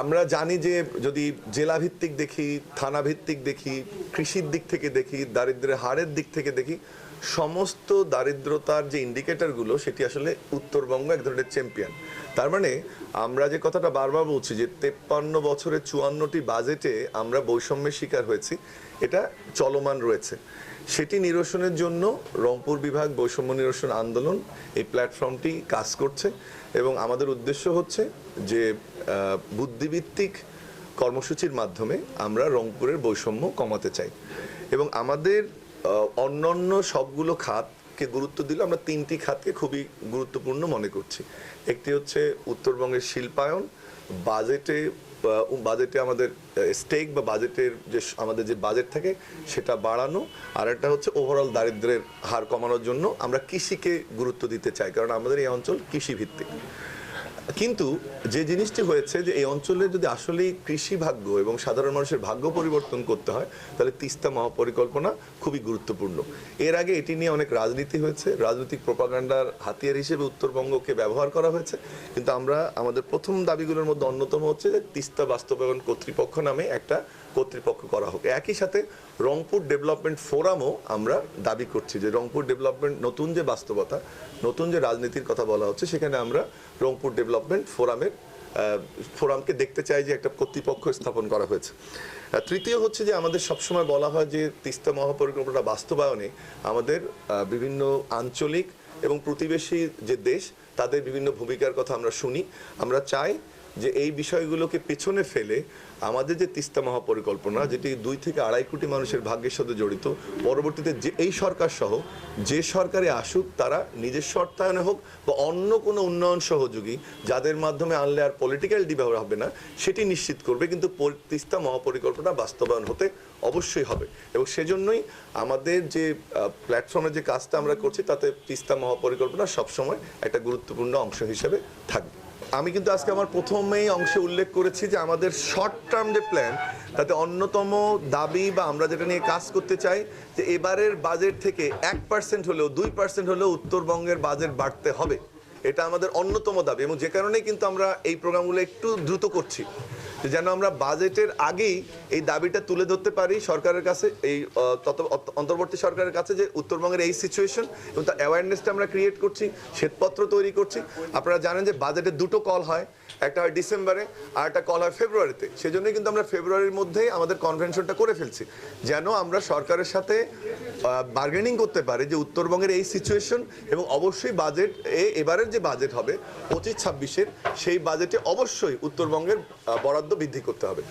আমরা জানি যে যদি জেলা ভিত্তিক দেখি থানা ভিত্তিক দেখি, কৃষির দিক থেকে দেখি দারিদ্র্যের হারের দিক থেকে দেখি, সমস্ত দারিদ্রতার যে ইন্ডিকেটরগুলো সেটি আসলে উত্তরবঙ্গ এক ধরনের চ্যাম্পিয়ন তার মানে আমরা যে কথাটা বারবার বলছি যে তেপ্পান্ন বছরের চুয়ান্নটি বাজেটে আমরা বৈষম্যের শিকার হয়েছি, এটা চলমান রয়েছে। সেটি নিরসনের জন্য রংপুর বিভাগ বৈষম্য নিরসন আন্দোলন এই প্ল্যাটফর্মটি কাজ করছে এবং আমাদের উদ্দেশ্য হচ্ছে যে বুদ্ধিভিত্তিক কর্মসূচির মাধ্যমে আমরা রংপুরের বৈষম্য কমাতে চাই। এবং আমাদের অন্যান্য সবগুলো খাতকে গুরুত্ব দিলে আমরা তিনটি খাতকে খুবই গুরুত্বপূর্ণ মনে করছি। একটি হচ্ছে উত্তরবঙ্গের শিল্পায়ন, বাজেটে বাজেটে আমাদের স্টেক বা বাজেটের যে আমাদের যে বাজেট থাকে, সেটা বাড়ানো। আর একটা হচ্ছে ওভারঅল দারিদ্রের হার কমানোর জন্য আমরা কৃষিকে গুরুত্ব দিতে চাই। কারণ আমাদের এই অঞ্চল কৃষি ভিত্তিক কিন্তু যে জিনিসটি হয়েছে যে এই অঞ্চলে যদি আসলেই কৃষি ভাগ্য এবং সাধারণ মানুষের ভাগ্য পরিবর্তন করতে হয়, তাহলে তিস্তা মহাপরিকল্পনা খুবই গুরুত্বপূর্ণ। এর আগে এটি নিয়ে অনেক রাজনীতি হয়েছে। রাজনৈতিক প্রপাগান্ডার হাতিয়ার হিসেবে উত্তরবঙ্গকে ব্যবহার করা হয়েছে। কিন্তু আমরা, আমাদের প্রথম দাবিগুলোর মধ্যে অন্যতম হচ্ছে যে তিস্তা বাস্তবায়ন কর্তৃপক্ষ নামে একটা কর্তৃপক্ষ করা হোক। একই সাথে রংপুর ডেভেলপমেন্ট ফোরামও আমরা দাবি করছি যে রংপুর ডেভেলপমেন্ট নতুন যে বাস্তবতা, নতুন যে রাজনীতির কথা বলা হচ্ছে, সেখানে আমরা রংপুর ডেভেলপমেন্ট ফোরামের ফোরামকে দেখতে চাই যে একটা কর্তৃপক্ষ স্থাপন করা হয়েছে। তৃতীয় হচ্ছে যে আমাদের সবসময় বলা হয় যে তিস্তা মহাপরিকল্পনা বাস্তবায়নে আমাদের বিভিন্ন আঞ্চলিক এবং প্রতিবেশী যে দেশ, তাদের বিভিন্ন ভূমিকার কথা আমরা শুনি। আমরা চাই যে এই বিষয়গুলোকে পেছনে ফেলে আমাদের যে তিস্তা মহাপরিকল্পনা, যেটি দুই থেকে আড়াই কোটি মানুষের ভাগ্যের সাথে জড়িত, পরবর্তীতে যে এই সরকার সহ, যে সরকারে আসুক, তারা নিজস্ব অর্থায়নে হোক বা অন্য কোনো উন্নয়ন সহযোগী যাদের মাধ্যমে আনলে আর পলিটিক্যাল ডিভাইড হবে না, সেটি নিশ্চিত করবে। কিন্তু তিস্তা মহাপরিকল্পনা বাস্তবায়ন হতে অবশ্যই হবে। এবং সেজন্যই আমাদের যে প্ল্যাটফর্মের যে কাজটা আমরা করছি, তাতে তিস্তা মহাপরিকল্পনা সবসময় একটা গুরুত্বপূর্ণ অংশ হিসেবে থাকবে। আমি কিন্তু আজকে আমার প্রথমেই অংশে উল্লেখ করেছি যে আমাদের শর্ট টার্ম যে প্ল্যান তাতে অন্যতম দাবি বা আমরা যেটা নিয়ে কাজ করতে চাই, যে এবারের বাজেট থেকে এক পার্সেন্ট হলেও, দুই পার্সেন্ট হলেও উত্তরবঙ্গের বাজেট বাড়তে হবে। এটা আমাদের অন্যতম দাবি এবং যে কারণেই কিন্তু আমরা এই প্রোগ্রামগুলো একটু দ্রুত করছি যেন আমরা বাজেটের আগেই এই দাবিটা তুলে ধরতে পারি সরকারের কাছে, এই অন্তর্বর্তী সরকারের কাছে যে উত্তরবঙ্গের এই সিচুয়েশন এবং তার অ্যাওয়ারনেসটা আমরা ক্রিয়েট করছি, শ্বেতপত্র তৈরি করছি। আপনারা জানেন যে বাজেটে দুটো কল হয়, একটা হয় ডিসেম্বরে আর একটা কল হয় ফেব্রুয়ারিতে। সেজন্যই কিন্তু আমরা ফেব্রুয়ারির মধ্যেই আমাদের কনভেনশনটা করে ফেলছি, যেন আমরা সরকারের সাথে বার্গেনিং করতে পারি যে উত্তরবঙ্গের এই সিচুয়েশন এবং অবশ্যই বাজেট এ এবারের যে বাজেট হবে পঁচিশ ছাব্বিশের সেই বাজেটে অবশ্যই উত্তরবঙ্গের বরাদ্দ বৃদ্ধি করতে হবে।